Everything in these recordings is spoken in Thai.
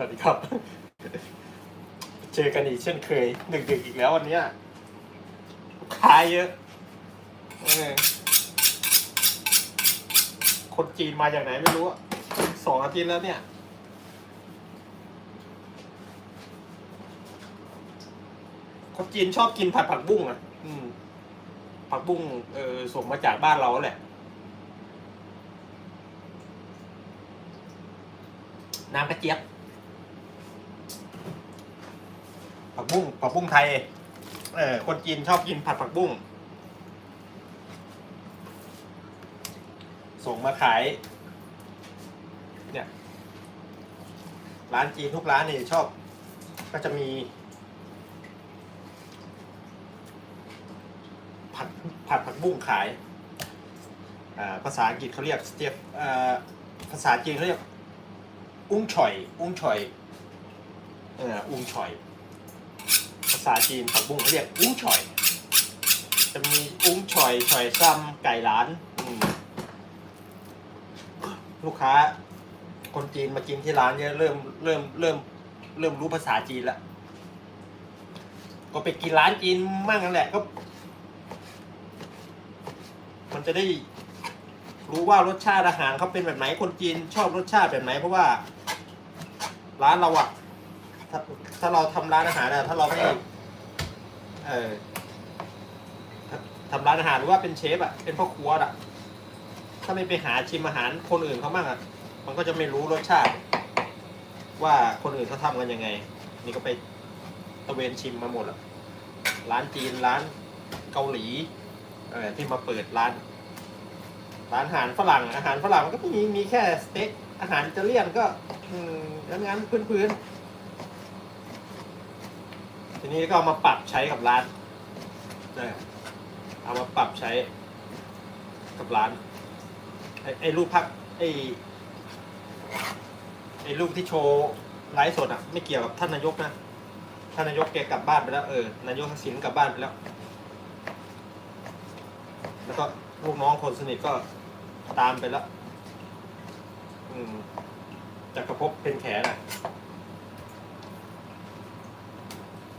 สวัสดีครับ เจอกันอีกเช่นเคยดึกๆอีกแล้ววันนี้ลูกค้าเยอะคนจีนมาจากไหนไม่รู้สองอาทิตย์แล้วเนี่ยคนจีนชอบกินผัดผักบุ้งอะผักบุ้งเออส่งมาจากบ้านเราแหละน้ำกระเจี๊ยบ ผักบุ้งผักบุ้งไทย เออคนจีนชอบกินผัดผักบุ้ง ส่งมาขาย เนี่ย ร้านจีนทุกร้านนี่ชอบ ก็จะมี ผัดผัดผักบุ้งขายภาษาอังกฤษเขาเรียกสเตียภาษาจีนเขาเรียก อุ้งฉ่อย อุ้งฉ่อย เอออุ้งฉ่อยาษาจีนผักบุ้งเขาเรียกอุ้งฉ่อย จะมีอุ้งฉ่อยฉ่อยซ้ำไก่ล้านลูกค้า คนจีนมากินที่ร้านเนี่ยเริ่มเริ่มเริ่ม เริ่มรู้ภาษาจีนล้วก็ไปกินร้านจีนมั่งนั่นแหละก็มันจะได้รู้ว่ารสชาติอาหารเขาเป็นแบบไหนคนจีนชอบรสชาติแบบไหน เพราะว่า ร้านเราอะถ้าถ้าเราทำร้านอาหารอะถ้าเราไม่ เออทำร้านอาหารหรือว่าเป็นเชฟอะเป็นพ่อครัวอะถ้าไม่ไปหาชิมอาหารคนอื่นเขาบ้างอะมันก็จะไม่รู้รสชาติ ว่าคนอื่นเขาทำกันยังไง นี่ก็ไปตะเวนชิมมาหมดละร้านจีนร้านเกาหลีเออที่มาเปิดร้าน ร้านอาหารฝรั่งอาหารฝรั่งมันก็มีมีแค่สเต็กอาหารอิตาเลียนก็ อืมงั้นงั้นพื้นพื้นๆ ทีนี้ก็เอามาปรับใช้กับร้านเออเอามาปรับใช้กับร้าน ไอ้ไอ้รูปพักไอ้ไอ้รูปที่โชว์ไลฟ์สดอะ ไม่เกี่ยวกับท่านนายกนะท่านนายกแกกลับบ้านไปแล้วเออนายกทักษิณกลับบ้านไปแล้ว แล้วก็ลูกน้องคนสนิทก็ตามไปแล้ว อืมจักรภพเป็นแขนอะ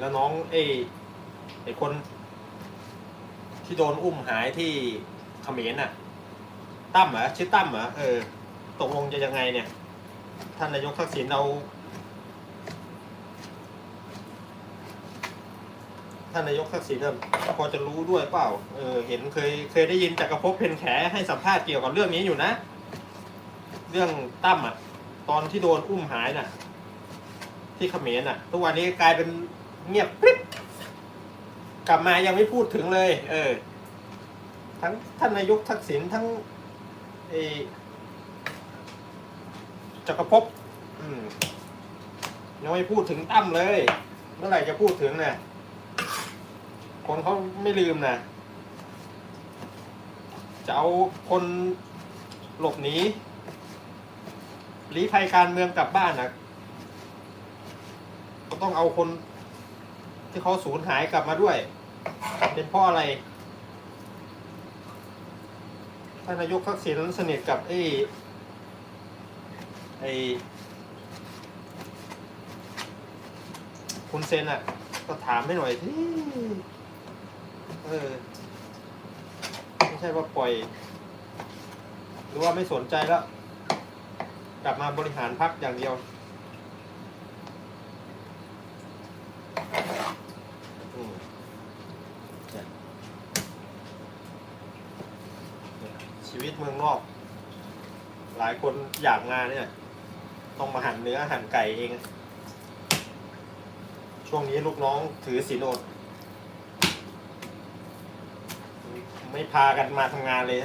แล้วน้องไอ้ไอ้คน ที่โดนอุ้มหายที่เขมรน่ะตั้มเหรอชื่อตั้มเหรอเออตกลงจะยังไงเนี่ย ท่านนายกทักษิณเอาท่านนายกทักษิณเนี่ยพอจะรู้ด้วยเปล่า เออ เห็นเคยเคยได้ยินจากกระพบเพนแขให้สัมภาษณ์เกี่ยวกับเรื่องนี้อยู่นะ เรื่องตั้มอะ ตอนที่โดนอุ้มหายน่ะ ที่เขมรน่ะ ทุกวันนี้กลายเป็น เงียบกริบกลับมายังไม่พูดถึงเลย เออ ทั้งท่านนายกทักษิณทั้งเอจักรภพยังไม่พูดถึงตั้มเลย เมื่อไหร่จะพูดถึงเนี่ยคนเขาไม่ลืมนะจะเอาคนหลบหนีลี้ภัยการเมืองกลับบ้านนะก็ต้องเอาคน ที่เขาสูญหายกลับมาด้วย เป็นเพราะอะไรท่านนายกทักษิณสนิทกับไอ้ไอ้คุณเซนอะ ก็ถามให้หน่อยที่เออไม่ใช่ว่าปล่อย หรือว่าไม่สนใจแล้ว กลับมาบริหารพักอย่างเดียวอืมเนี่ยเนี่ย ชีวิตเมืองนอก หลายคนอยากงานเนี่ย ต้องมาหั่นเนื้อหั่นไก่เอง ช่วงนี้ลูกน้องถือศีลอดไม่พากันมาทำงานเลย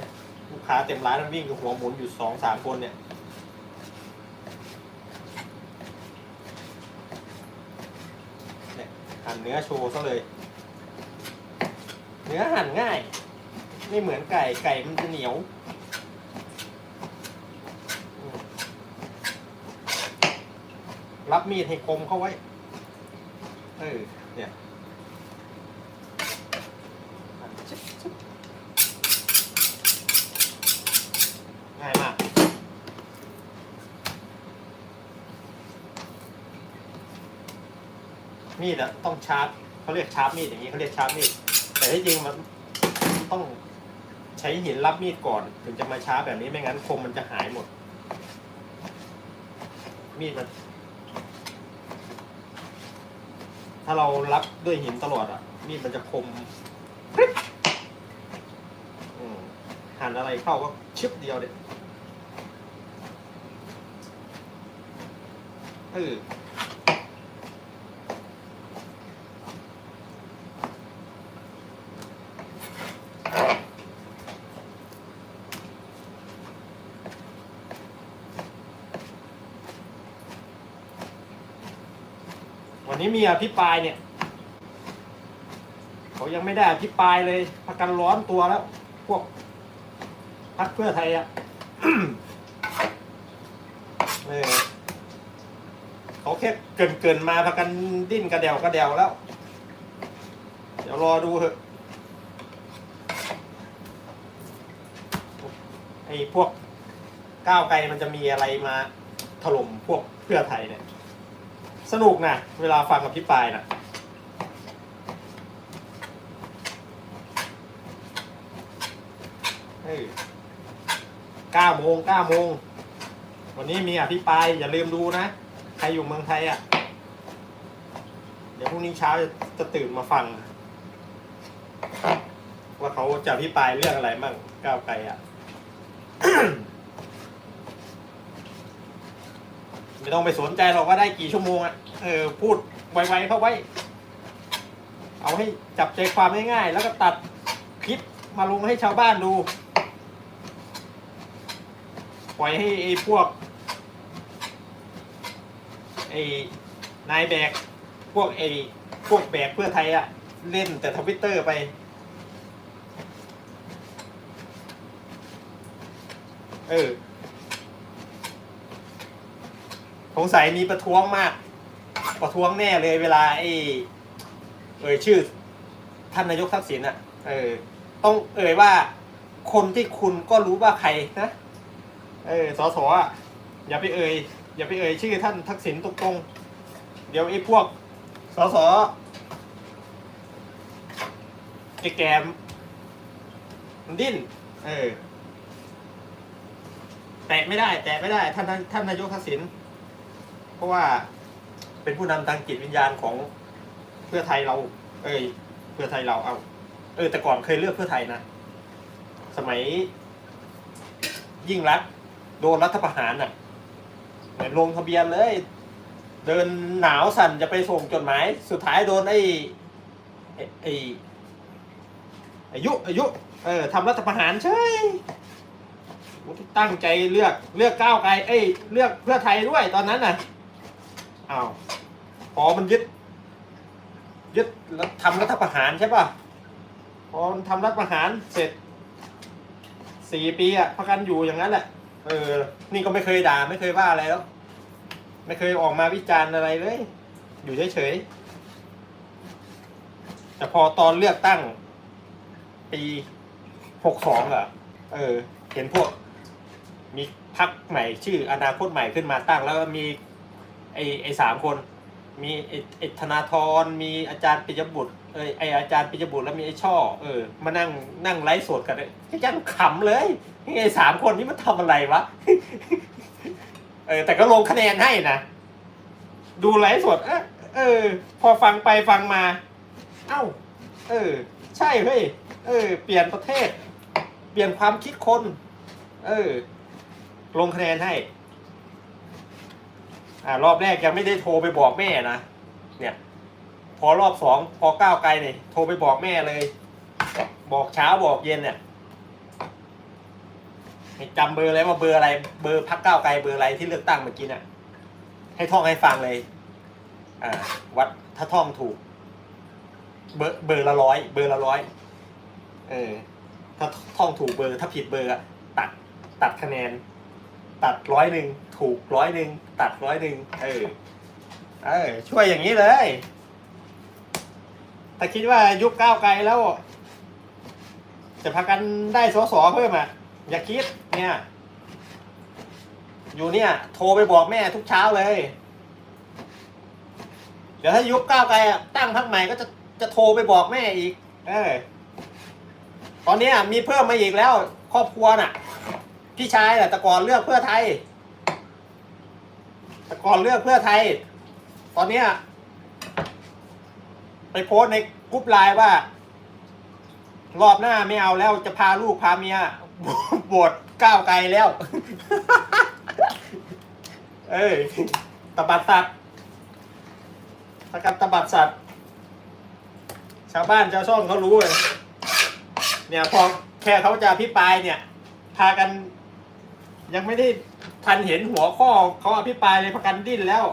ลูกค้าเต็มร้านวิ่งกับหัวหมุนอยู่สองสามคนเนี่ยเนี่ยหั่นเนื้อโชว์ซะเลย เนื้อหั่นง่าย ไม่เหมือนไก่ไก่มันจะเหนียวอืม รับมีดให้คมเข้าไว้ เออ เนี่ยง่ายมาก มีดอะต้องชาร์ปเขาเรียกชาร์ปมีดอย่างนี้เขาเรียกชาร์ปมีด แต่ที่จริงมันต้องใช้หินรับมีดก่อน ถึงจะมาชาร์ปแบบนี้ไม่งั้นคมมันจะหายหมด มีดมัน ถ้าเรารับด้วยหินตลอดอะ มีดมันจะคมกริ๊บอืมหั่นอะไรเข้าก็ชิปเดียวเด็ดเออ นี้มีอภิปรายเนี่ยเขายังไม่ได้อภิปรายเลยพักกันร้อนตัวแล้ว พวกพักเพื่อไทยอะเออเขาแค่เกินเกินมาพักกันดิ้นกระเดวกระเดวแล้ว เดี๋ยวรอดูเถอะไอ้พวกก้าวไกลมันจะมีอะไรมาถล่มพวกเพื่อไทยเนี่ย สนุกนะเวลาฟังอภิปายนะเก้าโมงเก้าโมง วันนี้มีอภิปรายอย่าลืมดูนะ ใครอยู่เมืองไทยอะ เดี๋ยวพรุ่งนี้เช้าจะจะตื่นมาฟัง ว่าเขาจะอภิปรายเรื่องอะไรมั่งก้าวไกลอะ ไม่ต้องไปสนใจหรอกว่าได้กี่ชั่วโมงอะ เออพูดไวๆเข้าไว้ เอาให้จับใจความง่ายๆแล้วก็ตัดคลิปมาลงให้ชาวบ้านดู ปล่อยให้ไอ้พวกไอ้นายแบก พวกไอ้พวกแบกเพื่อไทยอะเล่นแต่ทวิตเตอร์ไปเออสงสัยมีประท้วงมาก ประท้วงแน่เลยเวลาไอ้เอ่ยชื่อท่านนายกทักษิณอะเออ ต้องเอ่ยว่า คนที่คุณก็รู้ว่าใครนะเออสอสออะอย่าไปเอ่ยอย่าไปเอ่ยชื่อท่านทักษิณตรงๆ เดี๋ยวไอ้พวกสอสอไอ้แกมมันดิ้น เออ แตะไม่ได้ แตะไม่ได้ ท่านท่านท่านนายกทักษิณเพราะว่า เป็นผู้นำทางจิตวิญญาณของเพื่อไทยเรา เอ้ยเพื่อไทยเราเอา เออ แต่ก่อนเคยเลือกเพื่อไทยนะ สมัย ยิ่งรักษณ์โดนรัฐประหารน่ะ เหมือนลงทะเบียนเลย เดินหนาวสั่นจะไปส่งจดหมาย สุดท้ายโดนไอ้ไอ้อายุอายุ เออทำรัฐประหารเฉยตั้งใจเลือกเลือกก้าวไกลเอ้ยเลือกเพื่อไทยด้วยตอนนั้นน่ะอ้า พอมันยึด ยึดแล้วทำรัฐประหารใช่ป่ะพอมันทำรัฐประหารเสร็จสี่ปีอะพักกันอยู่อย่างนั้นแหละ เออ นี่ก็ไม่เคยด่าไม่เคยว่าอะไรแล้ว ไม่เคยออกมาวิจารณ์อะไรเลย อยู่เฉยๆแต่พอตอนเลือกตั้ง ปีหกสองอะเออ เห็นพวก มีพักใหม่ชื่ออนาคตใหม่ขึ้นมาตั้ง แล้วมีไอไอสามคน มีไอไอธนาธรมีอาจารย์ปิยบุตรเออไออาจารย์ปิยบุตรแล้วมีไอช่อเออมานั่งนั่งไลฟ์สดกันเลยยังขำเลยนี่ไอสามคนนี้มันทำอะไรวะเออแต่ก็ลงคะแนนให้นะดูไลฟ์สดเออเออ พอฟังไปฟังมา เอ้า เออ ใช่เฮ้ยเออ เปลี่ยนประเทศ เปลี่ยนความคิดคน เออ ลงคะแนนให้ อ่ารอบแรกยังไม่ได้โทรไปบอกแม่นะเนี่ยพอรอบสองพอก้าวไกลเนี่ยโทรไปบอกแม่เลย บอกเช้าบอกเย็นเนี่ยให้จำเบอร์เลยว่าเบอร์อะไร เบอร์พักก้าวไกลเบอร์อะไรที่เลือกตั้งเมื่อกี้น่ะ ให้ท่องให้ฟังเลย อ่า วัดถ้าท่องถูก เบอร์เบอร์ละร้อยเบอร์ละร้อยเออ ถ้าท่องถูกเบอร์ถ้าผิดเบอร์อะตัดตัดคะแนน ตัดร้อยหนึ่งถูกร้อยหนึ่งตัดร้อยหนึ่งเออเออช่วยอย่างนี้เลยถ้าคิดว่ายุคก้าวไกลแล้ว จะพากันได้สอสอเพิ่มอะอย่าคิดเนี่ย อยู่เนี่ย โทรไปบอกแม่ทุกเช้าเลยเดี๋ยวถ้ายุคก้าวไกลอะตั้งพรรคใหม่ก็จะจะโทรไปบอกแม่อีก เออตอนเนี้ยมีเพิ่มมาอีกแล้ว ครอบครัวน่ะ พี่ชายแหละต่ก่อนเลือกเพื่อไทยแต่ก่อนเลือกเพื่อไทย ตอนเนี้ยไปโพสในกรุ๊ปไลน์ว่า รอบหน้าไม่เอาแล้วจะพาลูกพาเมียโหวตก้าวไกลแล้ว เอ้ยตบัดสัตว์สกัดตบัดสัตว์ชาวบ้านชาวช่องเขารู้เลย เนี่ยพอแค่เขาจะอภิปายเนี่ย พากัน ยังไม่ได้ทันเห็นหัวข้อเขาอภิปรายเลยพากันดิ้นแล้ว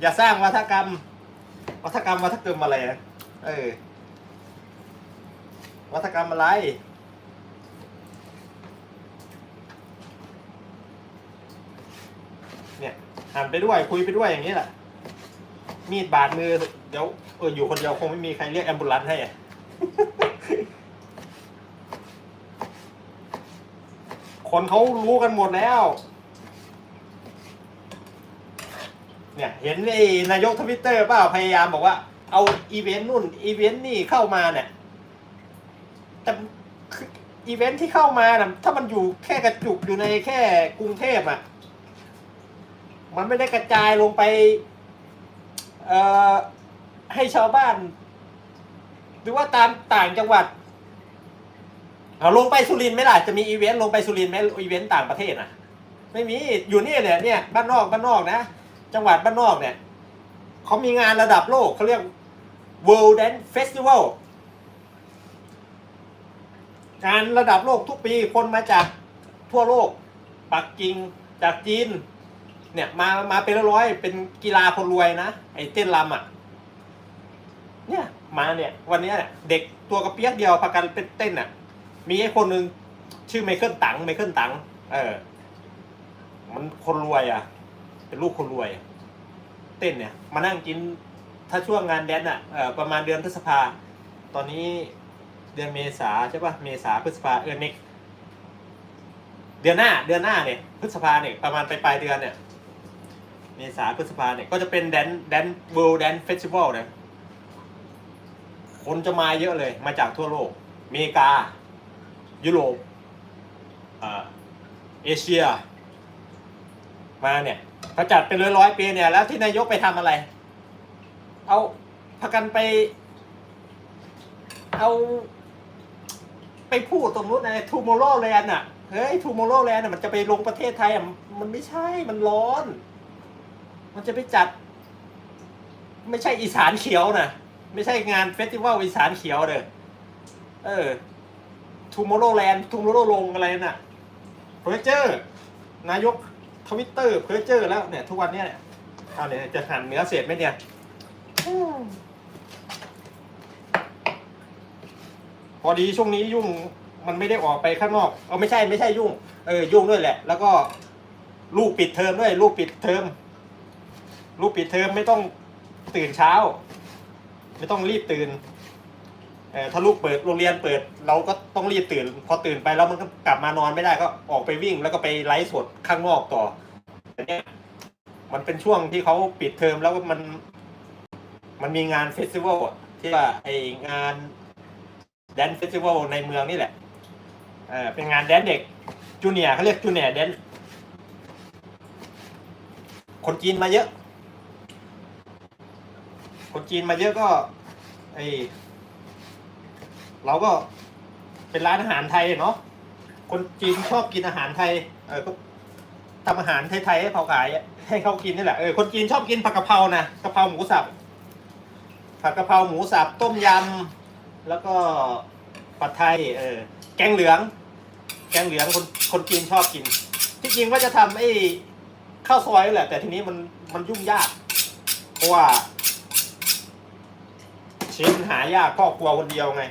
อย่าสร้างวัฒกรรม วัฒกรรมวัฒกรรมอะไรนะเออ วัฒกรรมอะไร เนี่ยหันไปด้วยคุยไปด้วยอย่างนี้แหละมีดบาดมือ เดี๋ยวเอออยู่คนเดียวคงไม่มีใครเรียกแอมบูลันให้อะ คนเขารู้กันหมดแล้ว เนี่ยเห็นไอ้นายกทวิตเตอร์เปล่าพยายามบอกว่า เอาอีเวนต์นู่นอีเวนต์นี่เข้ามาเนี่ยแต่อีเวนต์ที่เข้ามานะถ้ามันอยู่แค่กระจุกอยู่ในแค่กรุงเทพอะ มันไม่ได้กระจายลงไป เอ่อให้ชาวบ้าน หรือว่าตามต่างจังหวัด เอาลงไปสุรินทร์ไหมล่ะจะมีอีเวนต์ลงไปสุรินทร์ไหมอีเวนต์ต่างประเทศอะ ไม่มีอยู่นี่เนี่ยเนี่ยบ้านนอกบ้านนอกนะ จังหวัดบ้านนอกเนี่ยเขามีงานระดับโลกเขาเรียก World Dance Festival งานระดับโลกทุกปีคนมาจากทั่วโลกปักกิ่งจากจีน เนี่ยมามาเป็นร้อยเป็นกีฬาคนรวยนะไอ้เต้นรำอะเนี่ยมาเนี่ยวันนี้เนี่ยเด็กตัวกระเปียกเดียวพากันเป็นเต้นอะ มีไอ้คนหนึ่งชื่อไมเคิลตังไมเคิลตังเออ มันคนรวยอะ เป็นลูกคนรวย เต้นเนี่ย มานั่งกินถ้าช่วงงานแดนอะเออประมาณเดือนพฤษภา ตอนนี้เดือนเมษาใช่ปะเมษาพฤษภาเออเน็กเดือนหน้า เดือนหน้าเนี่ยพฤษภาเนี่ยประมาณปลายปลายเดือนเนี่ย เมษาพฤษภาเนี่ยก็จะเป็นแดนแดนเวิลด์แดนเฟสติวัลเนี่ยคนจะมาเยอะเลย มาจากทั่วโลกอเมริกา ยุโรปเอ่อเอเชีย มาเนี่ยเขาจัดเป็นร้อยร้อยปีเนี่ย แล้วที่นายกไปทำอะไร เอาพากันไป เอา ไปพูดตรงนู้นนะทูโมโรแลนด์อะเฮ้ยทูโมโรแลนด์อะมันจะไปลงประเทศไทยอะมันไม่ใช่มันร้อน มันจะไปจัด ไม่ใช่อีสานเขียวนะไม่ใช่งานเฟสติวัลอีสานเขียวเด้อเออ ทูโมโรแลนด์ทูโมโรลงอะไรน่ะเพอร์เจอร์นายกทวิตเตอร์เพอร์เจอร์แล้วเนี่ยทุกวันเนี้ยเนี่ยเอาเนี่ยจะหั่นเนื้อเสร็จไหมเนี่ยพอดีช่วงนี้ยุ่งมันไม่ได้ออกไปข้างนอกเอาไม่ใช่ไม่ใช่ยุ่งเออยุ่งด้วยแหละ แล้วก็ลูกปิดเทอมด้วยลูกปิดเทอมลูกปิดเทอมไม่ต้องตื่นเช้า ไม่ต้องรีบตื่น ถ้าลูกเปิดโรงเรียนเปิด เราก็ต้องรีบตื่น พอตื่นไปแล้วมันก็กลับมานอนไม่ได้ก็ออกไปวิ่ง แล้วก็ไปไลฟ์สดข้างนอกต่อแต่เนี้ยมันเป็นช่วงที่เขาปิดเทอมแล้วมัน มันมีงานเฟสติวัลที่ว่าไองานแดนเฟสติวัลในเมืองนี่แหละเออเป็นงานแดนเด็กจูเนียเขาเรียกจูเนียแดนคนจีนมาเยอะ คนจีนมาเยอะก็ ไอ เราก็เป็นร้านอาหารไทยเนาะคนจีนชอบกินอาหารไทย เออก็ทำอาหารไทยๆให้เขาขายให้เขากินนี่แหละเออคนจีนชอบกินผักกะเพรานะกะเพราหมูสับผักกะเพราหมูสับต้มยำแล้วก็ผัดไทยเออแกงเหลือง แกงเหลืองคนคนจีนชอบกิน ที่จริงว่าจะทำไอ้ข้าวซอยแหละ แต่ทีนี้มันมันยุ่งยาก เพราะว่าเชฟหายากพ่อครัวคนเดียวไง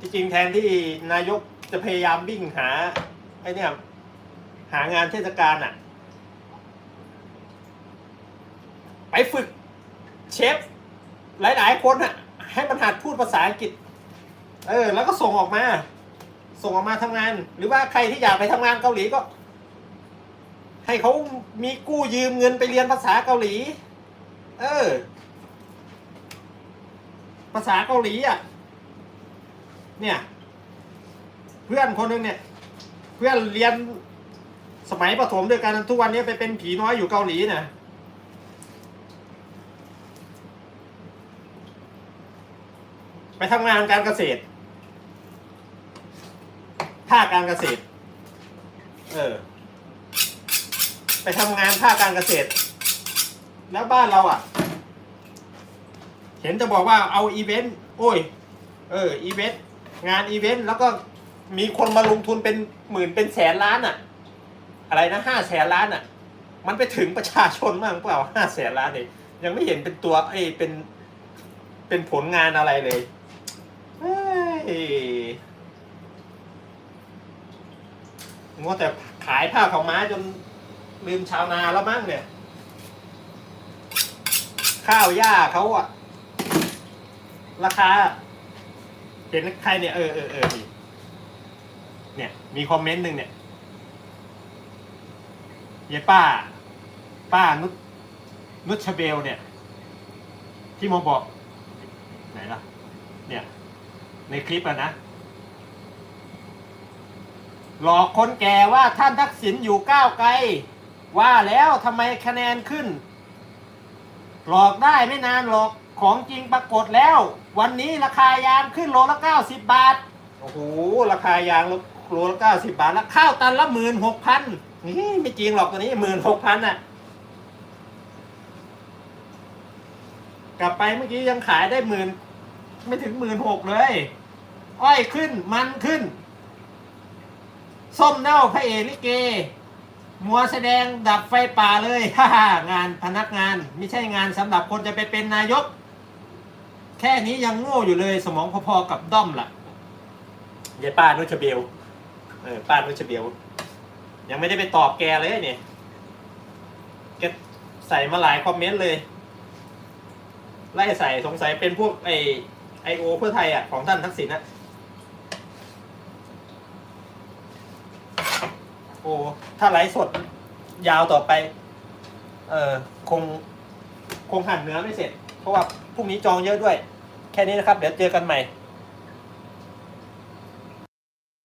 ที่จริงแทนที่นายกจะพยายามวิ่งหาไอ้เนี่ยหางานเทศกาลอะไปฝึกเชฟหลาย ๆ คนอะให้มันหัดพูดภาษาอังกฤษ เออ แล้วก็ส่งออกมา ส่งออกมาทำงาน หรือว่าใครที่อยากไปทำงานเกาหลีก็ ให้เขามีกู้ยืมเงินไปเรียนภาษาเกาหลี เออ ภาษาเกาหลีอะ เนี่ย เพื่อนคนหนึงเนี่ย เพื่อนเรียนสมัยประถมด้วยกันทุกวันนี้ไปเป็นผีน้อยอยู่เกาหลีนะไปทำงานการเกษตร ภาคการเกษตร เออ ไปทำงานภาคการเกษตร แล้วบ้านเราอะ เห็นจะบอกว่าเอาอีเวนต์ โอ้ย เออ อีเวนต์ งานอีเวนต์แล้วก็มีคนมาลงทุนเป็นหมื่นเป็นแสนล้านอะอะไรนะห้าแสนล้านอะมันไปถึงประชาชนมากเปล่าห้าแสนล้านเนี่ยยังไม่เห็นเป็นตัวไอ้เป็นเป็นผลงานอะไรเลยเฮ้ยงัวแต่ขายผ้าขาวม้าจนลืมชาวนาแล้วมั้งเนี่ย ข้าวหญ้าเขาอะราคา เห็นใครเนี่ยเออเออเออนี่เนี่ยมีคอมเมนต์หนึ่งเนี่ยยายป้า ป้านุชนุชเบลเนี่ย ที่โมบอก ไหนล่ะ เนี่ย ในคลิปอะนะ หลอกคนแก่ว่าท่านทักษิณอยู่ก้าวไกล ว่าแล้วทำไมคะแนนขึ้น หลอกได้ไม่นานหรอก ของจริงปรากฏแล้ว วันนี้ราคายางขึ้นโลละ 90 บาท โอ้โห ราคายางโลละ 90 บาทแล้วข้าวตันละหมื่นหกพันนี่ไม่จริงหรอกตัวนี้หมื่นหกพันอะ กลับไปเมื่อกี้ยังขายได้หมื่นไม่ถึงหมื่นหกเลย อ้อยขึ้นมันขึ้น ส้มเน่าพระเอกลิเก มัวแสดงดับไฟป่าเลยฮ่าฮ่างานพนักงาน ไม่ใช่งานสำหรับคนจะไปเป็นนายก แค่นี้ยังโง่อยู่เลยสมองพอๆกับด้อมล่ะยายป้านุชเบล เออป้านุชเบล ยังไม่ได้ไปตอบแกเลยเนี่ยแกใส่มาหลายคอมเมนต์เลย ไล่ใส่สงสัยเป็นพวกไอไอโอเพื่อไทยอะ ของท่านทักษิณนะโอ้ถ้าไลฟ์สดยาวต่อไป เออคง คงหั่นเนื้อไม่เสร็จ เพราะว่า พรุ่งนี้จองเยอะด้วย แค่นี้นะครับ เดี๋ยวเจอกันใหม่